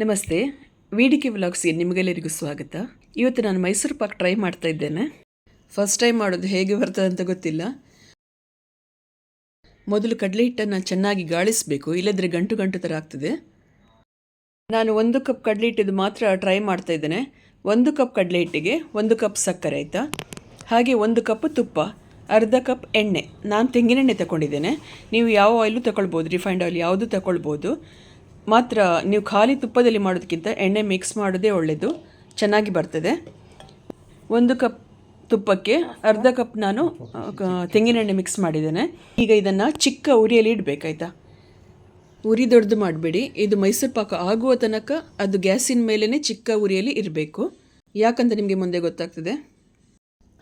ನಮಸ್ತೆ ವಿಡಿಕೆ ವ್ಲಾಗ್ಸ್ಗೆ ನಿಮಗೆಲ್ಲರಿಗೂ ಸ್ವಾಗತ. ಇವತ್ತು ನಾನು ಮೈಸೂರು ಪಾಕ್ ಟ್ರೈ ಮಾಡ್ತಾ ಇದ್ದೇನೆ. ಫಸ್ಟ್ ಟೈಮ್ ಮಾಡೋದು ಹೇಗೆ ಬರ್ತದೆ ಅಂತ ಗೊತ್ತಿಲ್ಲ. ಮೊದಲು ಕಡಲೆ ಹಿಟ್ಟನ್ನು ಚೆನ್ನಾಗಿ ಗಾಳಿಸಬೇಕು, ಇಲ್ಲದ್ರೆ ಗಂಟು ಗಂಟು ಥರ ಆಗ್ತದೆ. ನಾನು ಒಂದು ಕಪ್ ಕಡಲೆ ಹಿಟ್ಟಿದ್ದು ಮಾತ್ರ ಟ್ರೈ ಮಾಡ್ತಾ ಇದ್ದೇನೆ. ಒಂದು ಕಪ್ ಕಡಲೆ ಹಿಟ್ಟಿಗೆ ಒಂದು ಕಪ್ ಸಕ್ಕರೆ, ಆಯಿತಾ? ಹಾಗೆ ಒಂದು ಕಪ್ ತುಪ್ಪ, ಅರ್ಧ ಕಪ್ ಎಣ್ಣೆ. ನಾನು ತೆಂಗಿನೆಣ್ಣೆ ತಗೊಂಡಿದ್ದೇನೆ. ನೀವು ಯಾವ ಆಯಿಲು ತಗೊಳ್ಬೋದು ರಿಫೈಂಡ್ ಆಯಿಲ್ ಯಾವುದು ತಗೊಳ್ಬೋದು ಮಾತ್ರ ನೀವು ಖಾಲಿ ತುಪ್ಪದಲ್ಲಿ ಮಾಡೋದಕ್ಕಿಂತ ಎಣ್ಣೆ ಮಿಕ್ಸ್ ಮಾಡೋದೇ ಒಳ್ಳೆಯದು ಚೆನ್ನಾಗಿ ಬರ್ತದೆ. ಒಂದು ಕಪ್ ತುಪ್ಪಕ್ಕೆ ಅರ್ಧ ಕಪ್ ನಾನು ತೆಂಗಿನೆಣ್ಣೆ ಮಿಕ್ಸ್ ಮಾಡಿದ್ದೇನೆ. ಈಗ ಇದನ್ನು ಚಿಕ್ಕ ಉರಿಯಲ್ಲಿ ಇಡಬೇಕಾಯ್ತಾ? ಉರಿ ದೊಡ್ಡದು ಮಾಡಬೇಡಿ. ಇದು ಮೈಸೂರು ಪಾಕ ಆಗುವ ತನಕ ಅದು ಗ್ಯಾಸಿನ ಮೇಲೇ ಚಿಕ್ಕ ಉರಿಯಲ್ಲಿ ಇರಬೇಕು. ಯಾಕಂತ ನಿಮಗೆ ಮುಂದೆ ಗೊತ್ತಾಗ್ತದೆ.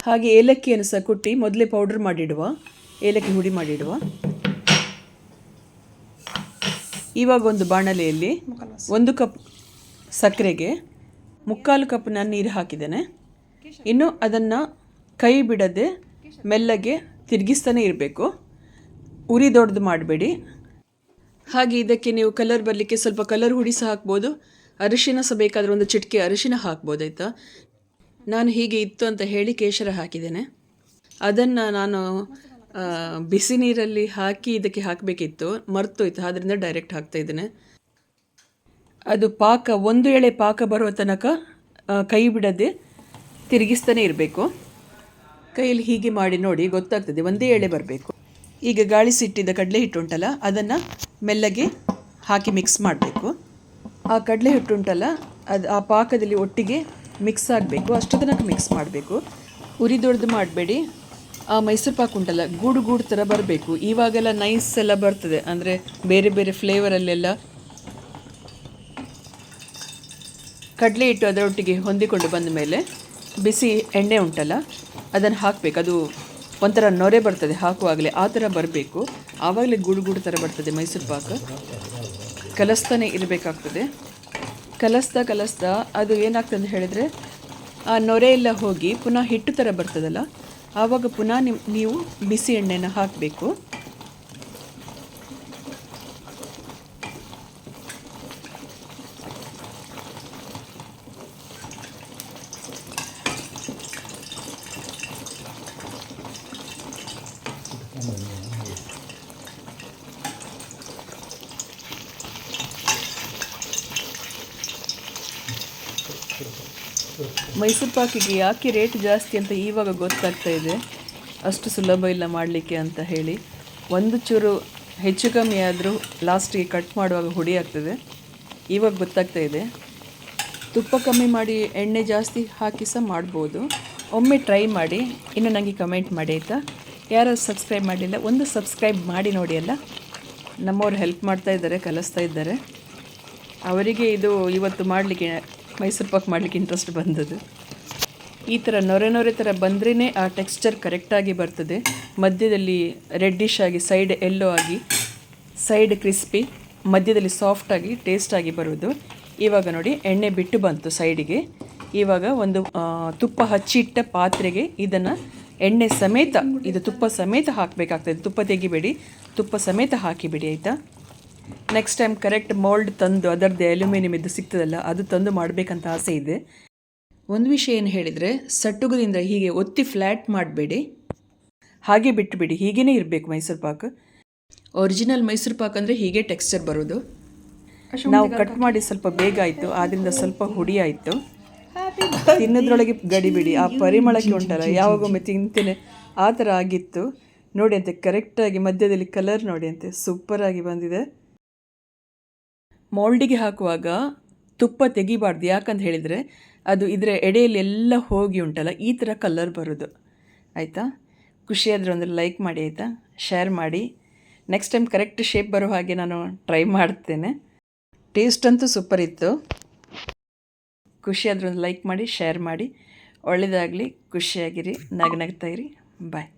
ಹಾಗೆ ಏಲಕ್ಕಿಯನ್ನು ಸಹ ಕುಟ್ಟಿ ಮೊದಲೇ ಪೌಡರ್ ಮಾಡಿಡುವ. ಏಲಕ್ಕಿ ಹುಡಿ ಮಾಡಿಡುವ. ಇವಾಗ ಒಂದು ಬಾಣಲೆಯಲ್ಲಿ ಒಂದು ಕಪ್ ಸಕ್ಕರೆಗೆ ಮುಕ್ಕಾಲು ಕಪ್ ನಾನು ನೀರು ಹಾಕಿದ್ದೇನೆ. ಇನ್ನು ಅದನ್ನು ಕೈ ಬಿಡದೆ ಮೆಲ್ಲಗೆ ತಿರುಗಿಸ್ತಾನೆ ಇರಬೇಕು. ಉರಿ ದೊಡ್ಡದು ಮಾಡಬೇಡಿ. ಹಾಗೆ ಇದಕ್ಕೆ ನೀವು ಕಲರ್ ಬರಲಿಕ್ಕೆ ಸ್ವಲ್ಪ ಕಲರ್ ಹುಡಿ ಸಹ ಹಾಕ್ಬೋದು. ಅರಿಶಿನ ಸಹ ಬೇಕಾದರೆ ಒಂದು ಚಿಟಿಕೆ ಅರಿಶಿನ ಹಾಕ್ಬೋದು ಆಯಿತಾ? ನಾನು ಹೀಗೆ ಇತ್ತು ಅಂತ ಹೇಳಿ ಕೇಶರ ಹಾಕಿದ್ದೇನೆ. ಅದನ್ನು ನಾನು ಬಿಸಿ ನೀರಲ್ಲಿ ಹಾಕಿ ಇದಕ್ಕೆ ಹಾಕಬೇಕಿತ್ತು. ಮರ್ತೋಯ್ತು. ಆದ್ದರಿಂದ ಡೈರೆಕ್ಟ್ ಹಾಕ್ತಾ ಇದ್ದೇನೆ. ಅದು ಪಾಕ, ಒಂದು ಎಳೆ ಪಾಕ ಬರುವ ತನಕ ಕೈ ಬಿಡದೆ ತಿರುಗಿಸ್ತಾನೆ ಇರಬೇಕು. ಕೈಯಲ್ಲಿ ಹೀಗೆ ಮಾಡಿ ನೋಡಿ ಗೊತ್ತಾಗ್ತದೆ. ಒಂದೇ ಎಳೆ ಬರಬೇಕು. ಈಗ ಗಾಳಿಸಿಟ್ಟಿದ್ದ ಕಡಲೆ ಹಿಟ್ಟು ಉಂಟಲ್ಲ, ಅದನ್ನು ಮೆಲ್ಲಗೆ ಹಾಕಿ ಮಿಕ್ಸ್ ಮಾಡಬೇಕು. ಆ ಕಡಲೆ ಹಿಟ್ಟು ಉಂಟಲ್ಲ, ಅದು ಆ ಪಾಕದಲ್ಲಿ ಒಟ್ಟಿಗೆ ಮಿಕ್ಸ್ ಆಗಬೇಕು. ಅಷ್ಟು ಮಿಕ್ಸ್ ಮಾಡಬೇಕು. ಉರಿದೊಡ್ದು ಮಾಡಬೇಡಿ. ಮೈಸೂರು ಪಾಕ್ ಉಂಟಲ್ಲ, ಗೂಡು ಗೂಡು ಥರ ಬರಬೇಕು. ಇವಾಗೆಲ್ಲ ನೈಸ್ ಎಲ್ಲ ಬರ್ತದೆ. ಅಂದರೆ ಬೇರೆ ಬೇರೆ ಫ್ಲೇವರಲ್ಲೆಲ್ಲ ಕಡಲೆ ಹಿಟ್ಟು ಅದರೊಟ್ಟಿಗೆ ಹೊಂದಿಕೊಂಡು ಬಂದ ಮೇಲೆ ಬಿಸಿ ಎಣ್ಣೆ ಉಂಟಲ್ಲ, ಅದನ್ನು ಹಾಕಬೇಕು. ಅದು ಒಂಥರ ನೊರೆ ಬರ್ತದೆ ಹಾಕುವಾಗಲೇ, ಆ ಥರ ಬರಬೇಕು. ಆವಾಗಲೇ ಗೂಡು ಗೂಡು ಥರ ಬರ್ತದೆ ಮೈಸೂರು ಪಾಕ್. ಕಲಸ್ತಾನೆ ಇರಬೇಕಾಗ್ತದೆ. ಕಲಸ್ತಾ ಕಲಸ್ತಾ ಅದು ಏನಾಗ್ತದೆ ಹೇಳಿದರೆ, ಆ ನೊರೆ ಎಲ್ಲ ಹೋಗಿ ಪುನಃ ಹಿಟ್ಟು ಥರ ಬರ್ತದಲ್ಲ ಆವಾಗ ಪುನಃ ನಿಮ್ ನೀವು ಬಿಸಿ ಎಣ್ಣೆನ ಹಾಕಬೇಕು. ಮೈಸೂರು ಪಾಕಿಗೆ ಯಾಕೆ ರೇಟ್ ಜಾಸ್ತಿ ಅಂತ ಇವಾಗ ಗೊತ್ತಾಗ್ತಾ ಇದೆ. ಅಷ್ಟು ಸುಲಭ ಇಲ್ಲ ಮಾಡಲಿಕ್ಕೆ ಅಂತ ಹೇಳಿ. ಒಂದು ಚೂರು ಹೆಚ್ಚು ಕಮ್ಮಿ ಆದರೂ ಲಾಸ್ಟಿಗೆ ಕಟ್ ಮಾಡುವಾಗ ಹುಡಿ ಆಗ್ತದೆ. ಇವಾಗ ಗೊತ್ತಾಗ್ತಾ ಇದೆ. ತುಪ್ಪ ಕಮ್ಮಿ ಮಾಡಿ ಎಣ್ಣೆ ಜಾಸ್ತಿ ಹಾಕಿ ಸಹ ಮಾಡ್ಬೋದು. ಒಮ್ಮೆ ಟ್ರೈ ಮಾಡಿ. ಇನ್ನು ನನಗೆ ಕಮೆಂಟ್ ಮಾಡಿ ಆಯಿತಾ? ಯಾರು ಸಬ್ಸ್ಕ್ರೈಬ್ ಮಾಡಿಲ್ಲ ಒಂದು ಸಬ್ಸ್ಕ್ರೈಬ್ ಮಾಡಿ ನೋಡಿ ಅಲ್ಲ. ನಮ್ಮವ್ರು ಹೆಲ್ಪ್ ಮಾಡ್ತಾ ಇದ್ದಾರೆ, ಕಲಿಸ್ತಾ ಇದ್ದಾರೆ. ಅವರಿಗೆ ಇದು ಇವತ್ತು ಮಾಡಲಿಕ್ಕೆ ಮೈಸೂರು ಪಾಕ್ ಮಾಡಲಿಕ್ಕೆ ಇಂಟ್ರೆಸ್ಟ್ ಬಂದದ್ದು. ಈ ಥರ ನೊರೆ ನೊರೆ ಥರ ಬಂದ್ರೇ ಆ ಟೆಕ್ಸ್ಚರ್ ಕರೆಕ್ಟಾಗಿ ಬರ್ತದೆ. ಮಧ್ಯದಲ್ಲಿ ರೆಡ್ಡಿಶ್ ಆಗಿ ಸೈಡ್ ಎಲ್ಲೋ ಆಗಿ ಸೈಡ್ ಕ್ರಿಸ್ಪಿ ಮಧ್ಯದಲ್ಲಿ ಸಾಫ್ಟಾಗಿ ಟೇಸ್ಟಾಗಿ ಬರುವುದು. ಇವಾಗ ನೋಡಿ, ಎಣ್ಣೆ ಬಿಟ್ಟು ಬಂತು ಸೈಡಿಗೆ ಇವಾಗ ಒಂದು ತುಪ್ಪ ಹಚ್ಚಿಟ್ಟ ಪಾತ್ರೆಗೆ ಇದನ್ನು ಎಣ್ಣೆ ಸಮೇತ, ಇದು ತುಪ್ಪ ಸಮೇತ ಹಾಕಬೇಕಾಗ್ತದೆ. ತುಪ್ಪ ತೆಗಿಬೇಡಿ, ತುಪ್ಪ ಸಮೇತ ಹಾಕಿಬಿಡಿ, ಆಯಿತಾ? ನೆಕ್ಸ್ಟ್ ಟೈಮ್ ಕರೆಕ್ಟ್ ಮೋಲ್ಡ್ ತಂದು ಅದರದ್ದೇ ಅಲ್ಯೂಮಿನಿಯಂ ಇದು ಸಿಗ್ತದಲ್ಲ ಅದು ತಂದು ಮಾಡಬೇಕಂತ ಆಸೆ ಇದೆ. ಒಂದು ವಿಷಯ ಏನು ಹೇಳಿದರೆ ಸಟ್ಟುಗದಿಂದ ಹೀಗೆ ಒತ್ತಿ ಫ್ಲ್ಯಾಟ್ ಮಾಡಬೇಡಿ. ಹಾಗೆ ಬಿಟ್ಟುಬಿಡಿ ಹೀಗೇ ಇರಬೇಕು ಮೈಸೂರು ಪಾಕ್. ಒರಿಜಿನಲ್ ಮೈಸೂರು ಪಾಕ್ ಅಂದರೆ ಹೀಗೆ ಟೆಕ್ಸ್ಚರ್ ಬರೋದು. ನಾವು ಕಟ್ ಮಾಡಿ ಸ್ವಲ್ಪ ಬೇಗ ಆಯಿತು ಆದ್ದರಿಂದ ಸ್ವಲ್ಪ ಹುಡಿ ಆಯಿತು. ತಿನ್ನೋದ್ರೊಳಗೆ ಗಡಿಬಿಡಿ ಆ ಪರಿಮಳಕ್ಕೆ ಉಂಟಲ್ಲ ಯಾವಾಗೊಮ್ಮೆ ತಿಂತೇನೆ ಆ ಥರ ಆಗಿತ್ತು. ನೋಡಿ ಅಂತೆ ಕರೆಕ್ಟಾಗಿ ಮಧ್ಯದಲ್ಲಿ ಕಲರ್ ನೋಡಿ ಅಂತೆ ಸೂಪರಾಗಿ ಬಂದಿದೆ. ಮೋಲ್ಡಿಗೆ ಹಾಕುವಾಗ ತುಪ್ಪ ತೆಗಿಬಾರ್ದು. ಯಾಕಂತ ಹೇಳಿದರೆ ಅದು ಇದರ ಎಡೆಯಲ್ಲಿ ಎಲ್ಲ ಹೋಗಿ ಉಂಟಲ್ಲ, ಈ ಥರ ಕಲರ್ ಬರೋದು. ಆಯಿತಾ? ಖುಷಿಯಾದರೆ ಒಂದು ಲೈಕ್ ಮಾಡಿ ಆಯಿತಾ? ಶೇರ್ ಮಾಡಿ. ನೆಕ್ಸ್ಟ್ ಟೈಮ್ ಕರೆಕ್ಟ್ ಶೇಪ್ ಬರೋ ಹಾಗೆ ನಾನು ಟ್ರೈ ಮಾಡ್ತೇನೆ. ಟೇಸ್ಟ್ ಅಂತೂ ಸೂಪರ್ ಇತ್ತು. ಖುಷಿಯಾದ್ರೆ ಒಂದು ಲೈಕ್ ಮಾಡಿ ಶೇರ್ ಮಾಡಿ. ಒಳ್ಳೆಯದಾಗಲಿ ಖುಷಿಯಾಗಿರಿ ನಗನಗ್ತಾ ಇರಿ. ಬಾಯ್